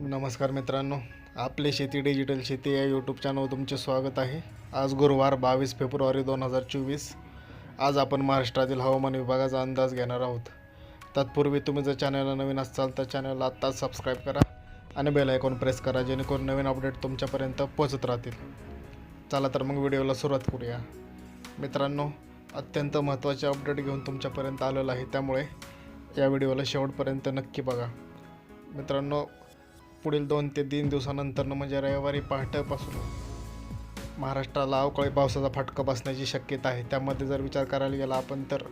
नमस्कार मित्रांनो आपले शेती डिजिटल शेती या यूट्यूब चॅनलवर तुमचे स्वागत आहे. आज गुरुवार बावीस फेब्रुवारी दोन हजार चोवीस. आज आपण महाराष्ट्रातील हवामान विभागाचा अंदाज घेणार आहोत. तत्पूर्वी तुम्ही जर चॅनलला नवीन असाल तर चॅनलला आत्ताच सबस्क्राईब करा आणि बेल आयकॉन प्रेस करा जेणेकरून नवीन अपडेट तुमच्यापर्यंत पोचत राहतील. चला तर मग व्हिडिओला सुरुवात करूया. मित्रांनो अत्यंत महत्त्वाचे अपडेट घेऊन तुमच्यापर्यंत आलेलं आहे. त्यामुळे या व्हिडिओला शेवटपर्यंत नक्की बघा. मित्रांनो पुढील दोन ते तीन दिवसानंतरनं म्हणजे रविवारी पहाटेपासून महाराष्ट्राला अवकाळी पावसाचा फटका बसण्याची शक्यता आहे. त्यामध्ये जर विचार करायला गेला आपण तर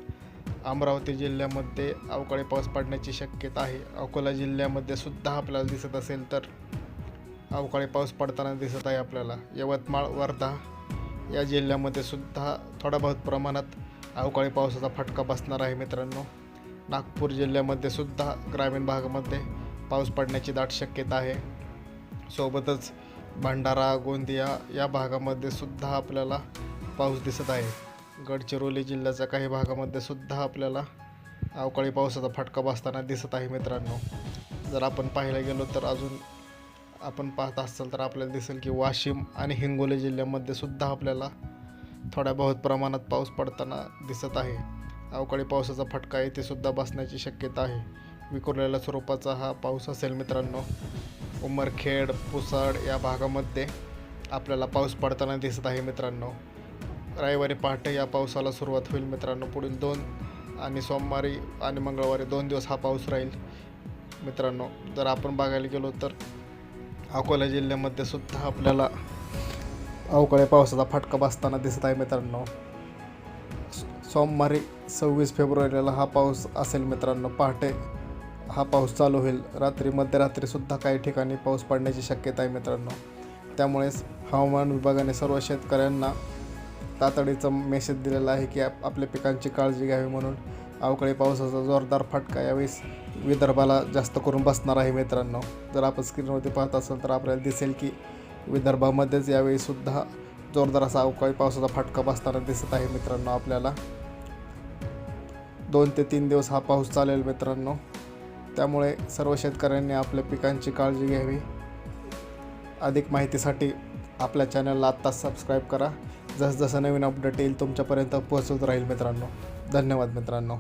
अमरावती जिल्ह्यामध्ये अवकाळी पाऊस पडण्याची शक्यता आहे. अकोला जिल्ह्यामध्ये सुद्धा आपल्याला दिसत असेल तर अवकाळी पाऊस पडताना दिसत आहे आपल्याला. यवतमाळ वर्धा या जिल्ह्यामध्ये सुद्धा थोड्या बहुत प्रमाणात अवकाळी पावसाचा फटका बसणार आहे मित्रांनो. नागपूर जिल्ह्यामध्ये सुद्धा ग्रामीण भागामध्ये पाऊस पडण्याची दाट शक्यता आहे. सोबतच भंडारा गोंदिया या भागामध्ये सुद्धा आपल्याला पाऊस दिसत आहे. गडचिरोली जिल्ह्याच्या काही भागामध्ये सुद्धा आपल्याला अवकाळी पावसाचा फटका बसताना दिसत आहे मित्रांनो. जर आपण पाहायला गेलो तर अजून आपण पाहत असाल तर आपल्याला दिसेल की वाशिम आणि हिंगोली जिल्ह्यामध्ये सुद्धा आपल्याला थोड्या बहुत प्रमाणात पाऊस पडताना दिसत आहे. अवकाळी पावसाचा फटका येथे सुद्धा बसण्याची शक्यता आहे. विखुरलेल्या स्वरूपाचा हा पाऊस असेल मित्रांनो. उमरखेड पुसाड या भागामध्ये आपल्याला पाऊस पडताना दिसत आहे मित्रांनो. रविवारी पहाटे या पावसाला सुरुवात होईल मित्रांनो. पुढील दोन आणि सोमवारी आणि मंगळवारी दोन दिवस हा पाऊस राहील मित्रांनो. जर आपण बघायला गेलो तर अकोला जिल्ह्यामध्ये सुद्धा आपल्याला अवकाळी पावसाचा फटका बसताना दिसत आहे मित्रांनो. सोमवारी सव्वीस फेब्रुवारीला हा पाऊस असेल मित्रांनो. पहाटे हा पाऊस चालू होईल. रात्री मध्यरात्रीसुद्धा काही ठिकाणी पाऊस पडण्याची शक्यता आहे मित्रांनो. त्यामुळेच हवामान विभागाने सर्व शेतकऱ्यांना तातडीचा मेसेज दिलेला आहे की आप आपल्या पिकांची काळजी घ्यावी म्हणून अवकाळी पावसाचा जोरदार फटका यावेळेस विदर्भाला जास्त करून बसणार आहे मित्रांनो. जर आपण स्क्रीनवरती पाहत असाल तर आपल्याला दिसेल की विदर्भामध्येच यावेळीसुद्धा जोरदार असा अवकाळी पावसाचा फटका बसताना दिसत आहे मित्रांनो आपल्याला. दोन ते तीन दिवस हा पाऊस चालेल मित्रांनो. त्यामुळे सर्व शेतकऱ्यांनी आपल्या पिकांची काळजी घ्यावी. अधिक माहितीसाठी आपल्या चॅनलला आत्ताच सबस्क्राईब करा. जसजसं नवीन अपडेट येईल तुमच्यापर्यंत पोहोचत राहील मित्रांनो. धन्यवाद मित्रांनो.